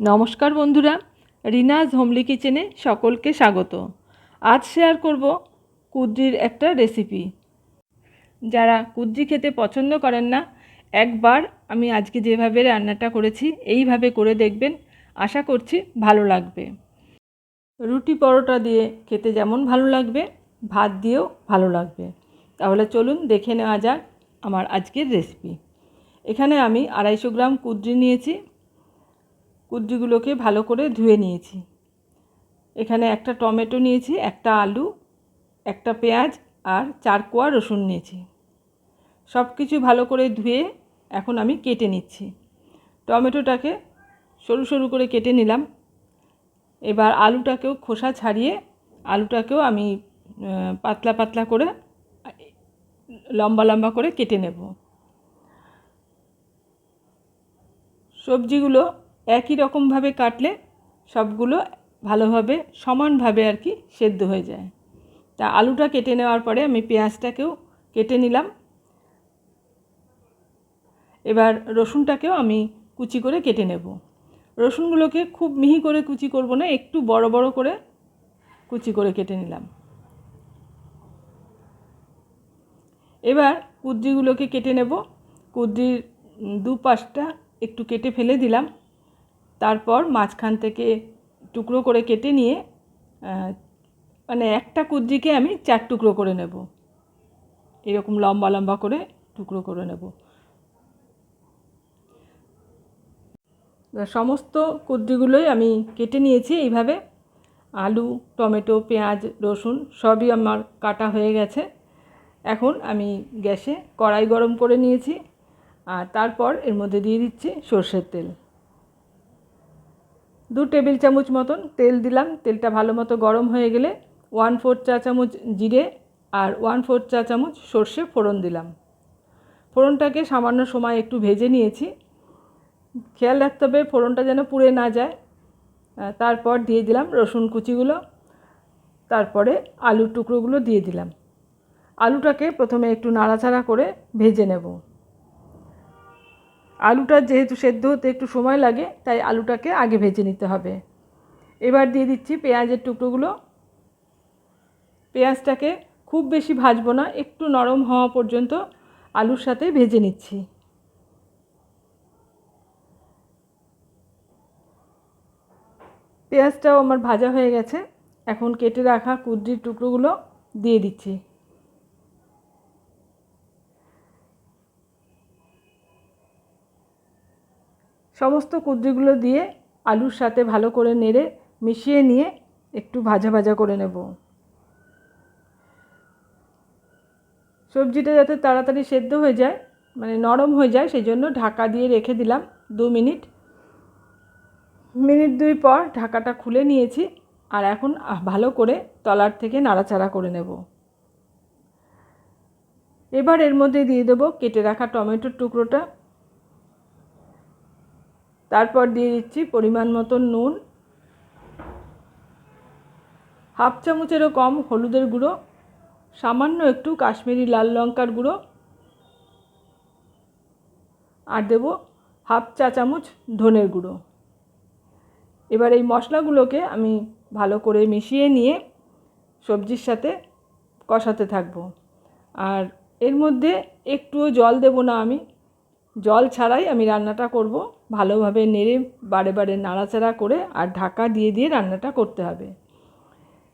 নমস্কার বন্ধুরা, রিনাজ হোমলি কিচেনে সকলকে স্বাগত। আজ শেয়ার করব কুদ্রির একটা রেসিপি যারা কুদ্রি খেতে পছন্দ করেন না, একবার আমি আজকে যেভাবে রান্নাটা করেছি, এইভাবে করে দেখবেন। আশা করছি ভালো লাগবে। রুটি পরোটা দিয়ে খেতে যেমন ভালো লাগবে, ভাত দিয়েও ভালো লাগবে। তাহলে চলুন দেখে নেওয়া যাক আমার আজকের রেসিপি এখানে আমি আড়াইশো গ্রাম কুদ্রি নিয়েছি। কুদ্রিগুলোকে ভালো করে ধুয়ে নিয়েছি। এখানে একটা টমেটো নিয়েছি, একটা আলু, একটা পেঁয়াজ আর চার কোয়া রসুন নিয়েছি। সব কিছু ভালো করে ধুয়ে এখন আমি কেটে নিচ্ছি। টমেটোটাকে সরু সরু করে কেটে নিলাম। এবার আলুটাকেও খোসা ছাড়িয়ে আলুটাকেও আমি পাতলা পাতলা করে লম্বা লম্বা করে কেটে নেব। সবজিগুলো একই রকমভাবে কাটলে সবগুলো ভালোভাবে সমানভাবে আর কি সেদ্ধ হয়ে যায়। তা আলুটা কেটে নেওয়ার পরে আমি পেঁয়াজটাকেও কেটে নিলাম। এবার রসুনটাকেও আমি কুচি করে কেটে নেব। রসুনগুলোকে খুব মিহি করে কুচি করব না, একটু বড় বড় করে কুচি করে কেটে নিলাম। এবার কুদ্রিগুলোকে কেটে নেব। কুদ্রির দু পাশটা একটু কেটে ফেলে দিলাম। তারপর মাঝখান থেকে টুকরো করে কেটে নিয়ে মানে একটা কুদ্রিকে আমি চার টুকরো করে নেব। এরকম লম্বা লম্বা করে টুকরো করে নেব। সমস্ত কুদ্রিগুলোই আমি কেটে নিয়েছি এইভাবে। আলু, টমেটো, পেঁয়াজ, রসুন সবই আমার কাটা হয়ে গেছে। এখন আমি গ্যাসে কড়াই গরম করে নিয়েছি। আর তারপর এর মধ্যে দিয়ে দিচ্ছি সর্ষের তেল। দু টেবিল চামচ মতন তেল দিলাম। তেলটা ভালো মতো গরম হয়ে গেলে ওয়ান ফোর চা চামচ জিরে আর ওয়ান ফোর চা চামচ সর্ষে ফোড়ন দিলাম। ফোড়নটাকে সামান্য সময় একটু ভেজে নিয়েছি। খেয়াল রাখতে হবে ফোড়নটা যেন পুড়ে না যায়। তারপর দিয়ে দিলাম রসুন কুচিগুলো। তারপরে আলুর টুকরোগুলো দিয়ে দিলাম। আলুটাকে প্রথমে একটু নাড়াচাড়া করে ভেজে নেব। আলুটা যেহেতু সেদ্ধ হতে একটু সময় লাগে, তাই আলুটাকে আগে ভেজে নিতে হবে। এবার দিয়ে দিচ্ছি পেঁয়াজের টুকরোগুলো। পেঁয়াজটাকে খুব বেশি ভাজবো না, একটু নরম হওয়া পর্যন্ত আলুর সাথে ভেজে নিচ্ছি। পেঁয়াজটাও আমার ভাজা হয়ে গেছে, এখন কেটে রাখা কুদ্রির টুকরোগুলো দিয়ে দিচ্ছি। সমস্ত কুদ্রিগুলো দিয়ে আলুর সাথে ভালো করে নেড়ে মিশিয়ে নিয়ে একটু ভাজা ভাজা করে নেব। সবজিটা যাতে তাড়াতাড়ি সেদ্ধ হয়ে যায় মানে নরম হয়ে যায় সেই জন্য ঢাকা দিয়ে রেখে দিলাম দু মিনিট। মিনিট দুই পর ঢাকাটা খুলে নিয়েছি আর এখন ভালো করে তলার থেকে নাড়াচাড়া করে নেব। এবার এর মধ্যে দিয়ে দেবো কেটে রাখা টমেটোর টুকরোটা। তারপর দিয়ে দিচ্ছি পরিমাণ মতন নুন। হাফ চামচেরও কম হলুদের গুঁড়ো, সামান্য একটু কাশ্মীরি লাল লঙ্কার গুঁড়ো। আর দেব হাফ চা চামচ ধনের গুঁড়ো। এবার এই মশলাগুলোকে আমি ভালো করে মিশিয়ে নিয়ে সবজির সাথে কষাতে থাকব। আর এর মধ্যে একটুও জল দেব না আমি জল ছাড়াই আমি রান্নাটা করব। ভালোভাবে নেড়ে বারে বারে নাড়াচাড়া করে আর ঢাকা দিয়ে দিয়ে রান্নাটা করতে হবে।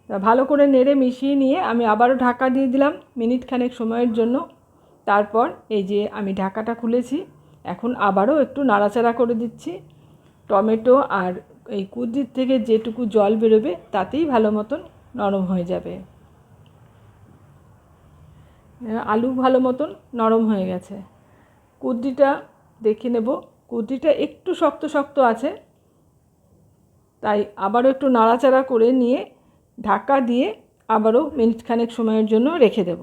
ভালো করে নেড়ে মিশিয়ে নিয়ে আমি আবারও ঢাকা দিয়ে দিলাম মিনিট খানেক সময়ের জন্য। তারপর এই যে আমি ঢাকাটা খুলেছি, এখন আবারও একটু নাড়াচাড়া করে দিচ্ছি। টমেটো আর এই কুদ্রির থেকে যেটুকু জল বেরোবে তাতেই ভালো মতন নরম হয়ে যাবে। আলু ভালো মতন নরম হয়ে গেছে। কুদ্রিটা দেখে নেব। কুদ্রিটা একটু শক্ত শক্ত আছে। তাই আবারও একটু নাড়াচাড়া করে নিয়ে ঢাকা দিয়ে আবারও মিনিটখানেক সময়ের জন্য রেখে দেব।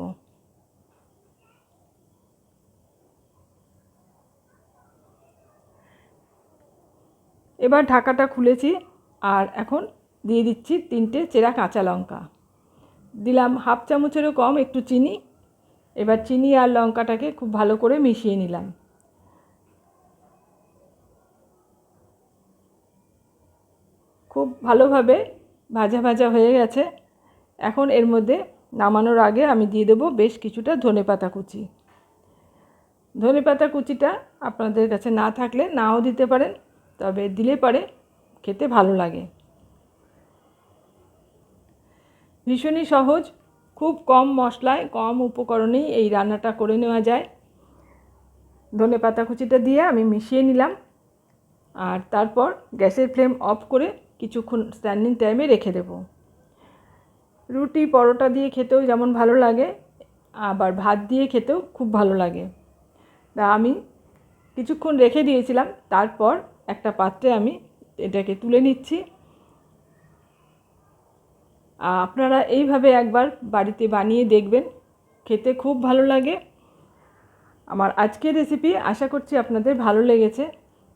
এবার ঢাকাটা খুলেছি আর এখন দিয়ে দিচ্ছি তিনটে চেরা কাঁচা লঙ্কা। দিলাম হাফ চামচেরও কম একটু চিনি এবার চিনি আর লঙ্কাটাকে খুব ভালো করে মিশিয়ে নিলাম। খুব ভালোভাবে ভাজা ভাজা হয়ে গেছে। এখন এর মধ্যে নামানোর আগে আমি দিয়ে দেবো বেশ কিছুটা ধনেপাতা কুচি। ধনেপাতা কুচিটা আপনাদের কাছে না থাকলে নাও দিতে পারেন, তবে দিলে পরে, খেতে ভালো লাগে। ভীষণই সহজ খুব কম মশলায়, কম উপকরণেই এই রান্নাটা করে নেওয়া যায়। ধনে পাতা কুচিটা দিয়ে আমি মিশিয়ে নিলাম। আর তারপর গ্যাসের ফ্লেম অফ করে কিছুক্ষণ স্ট্যান্ডিং টাইমে রেখে দেব। রুটি পরোটা দিয়ে খেতেও যেমন ভালো লাগে, আবার ভাত দিয়ে খেতেও খুব ভালো লাগে। তা আমি কিছুক্ষণ রেখে দিয়েছিলাম, তারপর একটা পাত্রে আমি এটাকে তুলে নিচ্ছি। আপনারা এইভাবে একবার বাড়িতে বানিয়ে দেখবেন। খেতে খুব ভালো লাগে। আমার আজকের রেসিপি আশা করছি আপনাদের ভালো লেগেছে।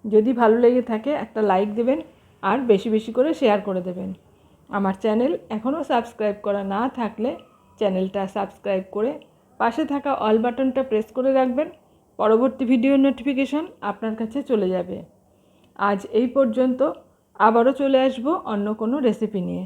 যদি ভালো লেগে থাকে, একটা লাইক দেবেন আর বেশি বেশি করে শেয়ার করে দেবেন। আমার চ্যানেল এখনও সাবস্ক্রাইব করা না থাকলে চ্যানেলটা সাবস্ক্রাইব করে পাশে থাকা অল বাটনটা প্রেস করে রাখবেন। পরবর্তী ভিডিও নোটিফিকেশন আপনার কাছে চলে যাবে। আজ এই পর্যন্ত আবারও চলে আসব অন্য কোনো রেসিপি নিয়ে।